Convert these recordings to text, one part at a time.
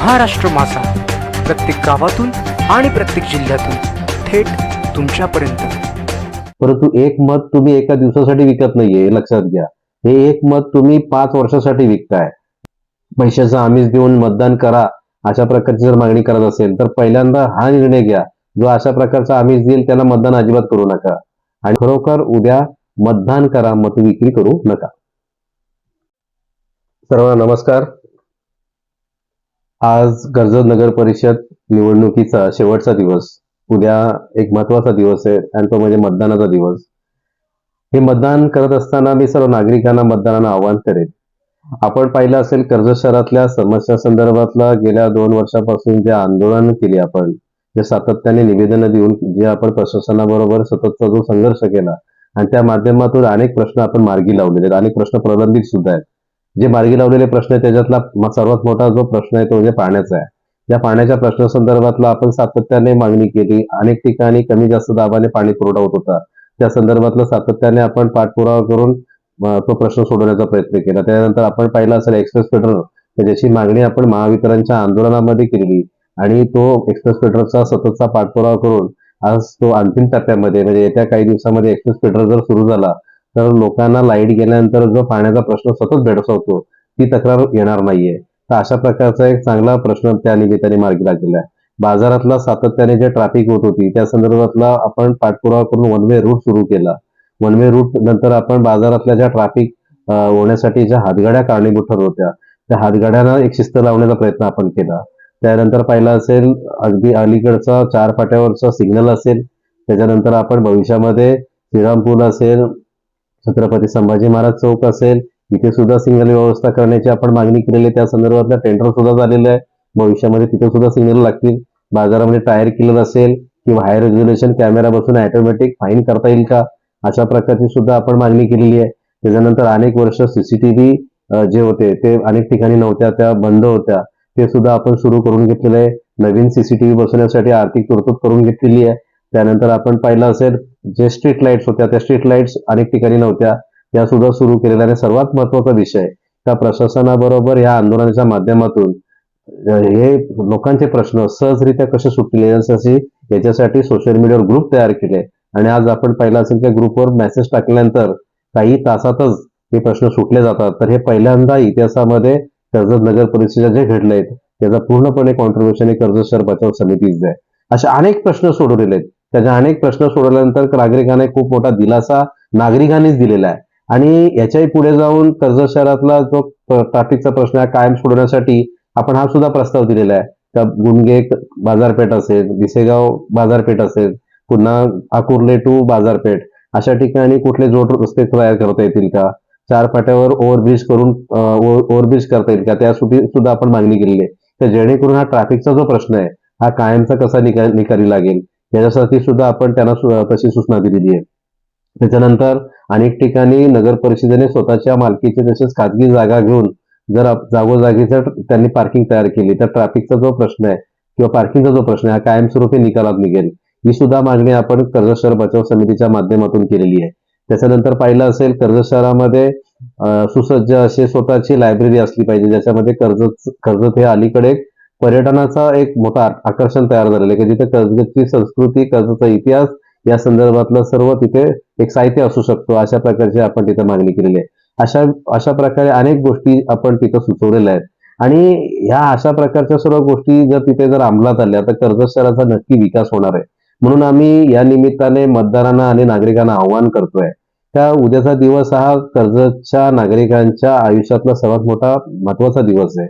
महाराष्ट्र माझा. प्रत्येक गावातून आणि प्रत्येक जिल्ह्यातून थेट तुमच्यापर्यंत. परंतु एक मत तुम्ही एका दिवसासाठी विकत नाहीये हे लक्षात घ्या. हे एक मत तुम्ही पाच वर्षासाठी विकताय. पैशाचा आमिष देऊन मतदान करा अशा प्रकारची जर मागणी करत असेल तर पहिल्यांदा हा निर्णय घ्या. जो अशा प्रकारचा आमिष देईल त्याला मतदान अजिबात करू नका. आणि खरोखर उद्या मतदान करा मत विक्री करू नका. सर्वांना नमस्कार. आज कर्जत नगर परिषद निवडणुकीचा शेवटचा दिवस उद्या एक महत्त्वाचा दिवस आहे आणि तो म्हणजे मतदानाचा दिवस. हे मतदान करत असताना मी सर्व नागरिकांना मतदानाला आवाहन करेन. आपण पाहिलं असेल कर्जत शहरातल्या समस्या संदर्भातला गेल्या दोन वर्षापासून जे आंदोलन केले आपण जे सातत्याने निवेदन देऊन जे आपण प्रशासनाबरोबर सततचा जो संघर्ष केला आणि त्या माध्यमातून अनेक प्रश्न आपण मार्गी लावलेले आहेत. अनेक प्रश्न प्रलंबित सुद्धा आहेत. जे मार्गी लावलेले प्रश्न आहे त्याच्यातला सर्वात मोठा जो प्रश्न आहे तो म्हणजे पाण्याचा आहे. त्या पाण्याच्या प्रश्नासंदर्भातला आपण सातत्याने मागणी केली. अनेक ठिकाणी कमी जास्त दाबाने पाणी पुरवठा होत होता. त्या संदर्भातलं सातत्याने आपण पाठपुरावा करून तो प्रश्न सोडवण्याचा प्रयत्न केला. त्यानंतर आपण पाहिला असेल एक्सप्रेस पेट्रोल ज्याची मागणी आपण महावितरणच्या आंदोलनामध्ये केली. आणि तो एक्सप्रेस पेट्रोलचा सततचा पाठपुरावा करून आज तो अंतिम टप्प्यामध्ये म्हणजे येत्या काही दिवसामध्ये एक्सप्रेस पेट्रोल जर सुरू झाला तर लोकांना लाइट गेल्यानंतर जो पाण्याचा प्रश्न सतत भेडसावतो ती तक्रार येणार नाहीये. तर अशा प्रकारचा एक चांगला प्रश्न त्या निमित्ताने मार्गी लागलेला आहे बाजारातला सातत्याने जे ट्रॅफिक होत होती त्या संदर्भातला आपण पाठपुरावा करून वन वे रूट सुरू केला. वन वे रूट नंतर आपण बाजारातल्या ज्या ट्रॅफिक होण्यासाठी ज्या हातगाड्या कारणीभूत ठरत होत्या त्या हातगाड्यांना एक शिस्त लावण्याचा प्रयत्न आपण केला. त्यानंतर पाहिलं असेल अगदी अलीकडचा चार फाट्यावरचा सिग्नल असेल त्याच्यानंतर आपण भविष्यामध्ये श्रीरामपूर असेल छत्रपती संभाजी महाराज चौक असेल इथे सुद्धा सिग्नल व्यवस्था करण्याची आपण मागणी केलेली आहे. त्या संदर्भातलं टेंडर सुद्धा झालेलं आहे भविष्यामध्ये तिथे सुद्धा सिग्नल लागतील. बाजारामध्ये टायर किलर असेल किंवा हाय रेझोल्युशन कॅमेरा बसून ऑटोमॅटिक फाईन करता येईल का? अशा प्रकारची सुद्धा आपण मागणी केलेली आहे. त्याच्यानंतर अनेक वर्ष सीसीटीव्ही जे होते ते अनेक ठिकाणी नव्हत्या त्या बंद होत्या. ते सुद्धा आपण सुरू करून घेतलेलं आहे. नवीन सीसीटीव्ही बसवण्यासाठी आर्थिक तरतूद करून घेतलेली आहे. त्यानंतर आपण पाहिलं असेल जे स्ट्रीट लाईट्स होत्या त्या स्ट्रीट लाईट्स अनेक ठिकाणी नव्हत्या. त्या सुद्धा सुरू केलेल्या आणि सर्वात महत्त्वाचा विषय त्या प्रशासनाबरोबर या आंदोलनाच्या माध्यमातून हे लोकांचे प्रश्न सहजरित्या कसे सुटले याच्यासाठी सोशल मीडियावर ग्रुप तयार केले आणि आज आपण पाहिलं असेल त्या ग्रुपवर मेसेज टाकल्यानंतर काही तासातच हे प्रश्न सुटले जातात. तर हे पहिल्यांदा इतिहासामध्ये कर्जत नगर परिषदेच्या जे घडले त्याचा पूर्णपणे कॉन्ट्रीब्युशन हे कर्जत शहर बचाव समितीच आहे. असे अनेक प्रश्न सोडवलेले आहेत. त्याच्या अनेक प्रश्न सोडवल्यानंतर नागरिकांना खूप मोठा दिलासा नागरिकांनीच दिलेला आहे. आणि याच्याही पुढे जाऊन कर्जत शहरातला जो ट्रॅफिकचा प्रश्न आहे कायम सोडवण्यासाठी आपण हा सुद्धा प्रस्ताव दिलेला आहे. त्या गुणगे बाजारपेठ असेल दिसेगाव बाजारपेठ असेल पुन्हा आकुर्ले टू बाजारपेठ अशा ठिकाणी कुठले जोड रस्ते तयार करता येतील का? चार फाट्यावर ओव्हरब्रिज करून ओव्हरब्रिज करता येईल का? त्या सुद्धा आपण मागणी केलेली आहे. तर जेणेकरून हा ट्रॅफिकचा जो प्रश्न आहे हा कायमचा कसा निका निकाली लागेल? याच्यासाठी सुद्धा आपण त्यांना तशी सूचना दिलेली आहे. त्याच्यानंतर अनेक ठिकाणी नगर परिषदेने स्वतःच्या मालकीची तसेच खाजगी जागा घेऊन जर जागोजागी जर त्यांनी पार्किंग तयार केली तर ट्रॅफिकचा जो प्रश्न आहे किंवा पार्किंगचा जो प्रश्न आहे हा कायमस्वरूपी निकालात निघेल. ही सुद्धा मागणी आपण कर्जत शहर बचाव समितीच्या माध्यमातून केलेली आहे. त्याच्यानंतर पाहिलं असेल कर्जत शहरामध्ये सुसज्ज असे स्वतःची लायब्ररी असली पाहिजे ज्याच्यामध्ये कर्जत कर्जत हे अलीकडे पर्यटनाचा एक मोठा आकर्षण तयार झालेलं आहे की जिथे कर्जतची संस्कृती कर्जचा इतिहास या संदर्भातलं सर्व तिथे एक साहित्य असू शकतो अशा प्रकारची आपण तिथे मागणी केलेली आहे. अशा अशा प्रकारे अनेक गोष्टी आपण तिथं सुचवलेल्या आहेत. आणि ह्या अशा प्रकारच्या सर्व गोष्टी जर तिथे जर अंमलात आल्या तर कर्जत शहराचा नक्की विकास होणार आहे. म्हणून आम्ही या निमित्ताने मतदारांना आणि नागरिकांना आव्हान करतोय. त्या उद्याचा दिवस हा कर्जतच्या नागरिकांच्या आयुष्यातला सर्वात मोठा महत्त्वाचा दिवस आहे.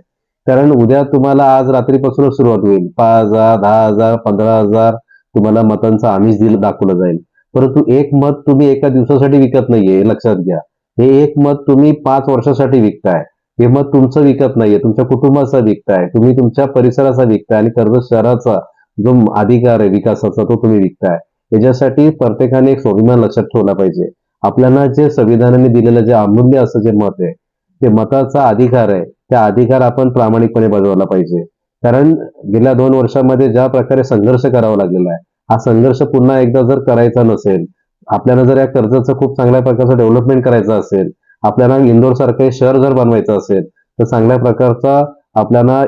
कारण उद्या तुम्हाला आज रात्रीपासूनच सुरुवात होईल. पाच हजार दहा हजार पंधरा हजार तुम्हाला मतांचं आमिष दिलं दाखवलं जाईल. परंतु एक मत तुम्ही एका दिवसासाठी विकत नाहीये हे लक्षात घ्या. हे एक मत तुम्ही पाच वर्षासाठी विकताय. हे मत तुमचं विकत नाहीये तुमच्या कुटुंबाचा विकताय. तुम्ही तुमच्या परिसराचा विकताय आणि कर्ज शहराचा जो अधिकार आहे विकासाचा तो तुम्ही विकताय. याच्यासाठी प्रत्येकाने एक स्वाभिमान लक्षात ठेवला पाहिजे. आपल्याला जे संविधानाने दिलेलं जे अमूल्य असं जे मत आहे ते मताचा अधिकार आहे. त्या अधिकार आपण प्रामाणिकपणे बजावला पाहिजे. कारण गेल्या दोन वर्षामध्ये ज्या प्रकारे संघर्ष करावा लागलेला आहे हा संघर्ष पुन्हा एकदा जर करायचा नसेल आपल्याला जर या कर्जाचं खूप चांगल्या प्रकारचं डेव्हलपमेंट करायचं असेल आपल्याला इंदोर सारखं शहर जर बनवायचं असेल तर चांगल्या प्रकारचा आपल्याला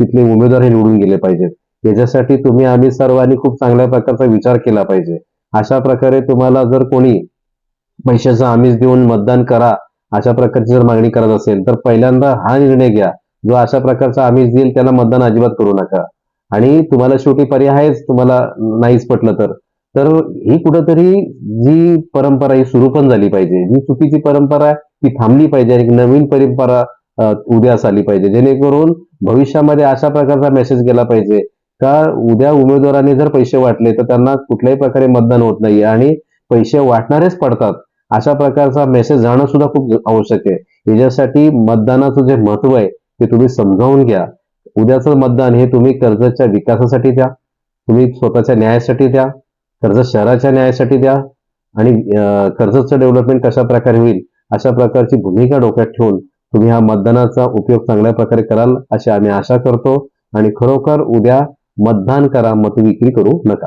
तिथले उमेदवार हे निवडून गेले पाहिजेत. याच्यासाठी तुम्ही आम्ही सर्वांनी खूप चांगल्या प्रकारचा विचार केला पाहिजे. अशा प्रकारे तुम्हाला जर कोणी पैशाचा आमिष देऊन मतदान करा अशा प्रकारची जर मागणी करत असेल तर पहिल्यांदा हा निर्णय घ्या. जो अशा प्रकारचा आमिष देईल त्याला मतदान अजिबात करू नका. आणि तुम्हाला शेवटी पर्याय आहेच तुम्हाला नाहीच पटलं तर. तर ही कुठंतरी जी परंपरा ही सुरू पण झाली पाहिजे. जी चुकीची परंपरा आहे ती थांबली पाहिजे आणि एक नवीन परंपरा उद्यास आली पाहिजे. जेणेकरून भविष्यामध्ये अशा प्रकारचा मेसेज गेला पाहिजे का उद्या उमेदवाराने जर पैसे वाटले तर त्यांना कुठल्याही प्रकारे मतदान होत नाही आणि पैसे वाटणारेच पडतात. अशा प्रकारचा मेसेज जाणं सुद्धा खूप आवश्यक आहे. याच्यासाठी मतदानाचं जे महत्त्व आहे ते तुम्ही समजावून घ्या. उद्याचं मतदान हे तुम्ही कर्जाच्या विकासासाठी द्या. तुम्ही स्वतःच्या न्यायासाठी द्या. कर्ज शहराच्या न्यायासाठी द्या. आणि कर्जचं डेव्हलपमेंट कशा प्रकारे होईल अशा प्रकारची भूमिका डोक्यात ठेवून तुम्ही हा मतदानाचा उपयोग चांगल्या प्रकारे कराल अशी आम्ही आशा करतो. आणि खरोखर उद्या मतदान करा मतविक्री करू नका.